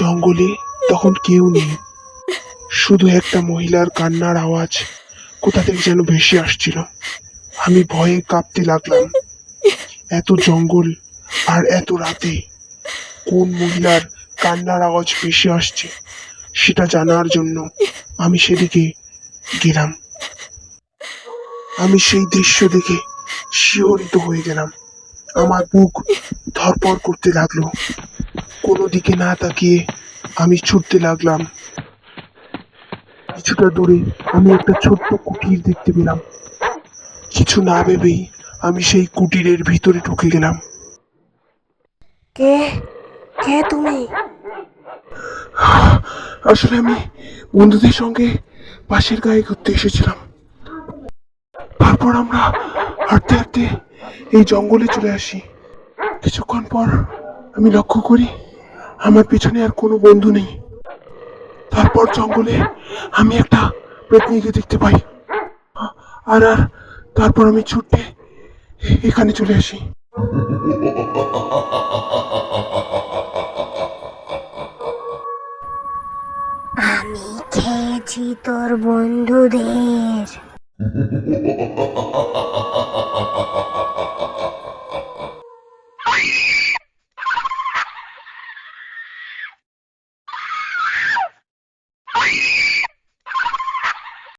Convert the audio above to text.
জঙ্গলে তখন কেউ নেই। শুধু একটা মহিলার কান্নার আওয়াজ কোথা থেকে যেন ভেসে আসছিল। আমি ভয়ে কাঁপতে লাগলাম। এত জঙ্গল আর এত রাতে কোন মহিলার কান্নার আওয়াজ ভেসে আসছে সেটা জানার জন্য আমি সেদিকে গেলাম। আমি সেই দৃশ্য দেখে শিহরিত হয়ে গেলাম। আমার বুক ধরপর করতে লাগল। কোনো দিকে না তাকিয়ে আমি ছুটতে লাগলাম। কিছুটা দূরে আমি একটা ছোট্ট কুটির দেখতে পেলাম। কিছু না ভেবেই আমি সেই কুটিরের ভিতরে ঢুকে গেলাম। কে? কে তুমি? আসলে আমি বন্ধুদের সঙ্গে পাশের গায়ে ঘুরতে এসেছিলাম। তারপর আমরা হাঁটতে হাঁটতে এই জঙ্গলে চলে আসি। কিছুক্ষণ পর আমি লক্ষ্য করি আমার পিছনে আর কোনো বন্ধু নেই। তারপর জঙ্গলে আমি একটা পেতনিকে দেখতে পাই। আর আর তারপর আমি ছুটে এখানে চলে আসি। আমি খেয়েছি তোর বন্ধুদের।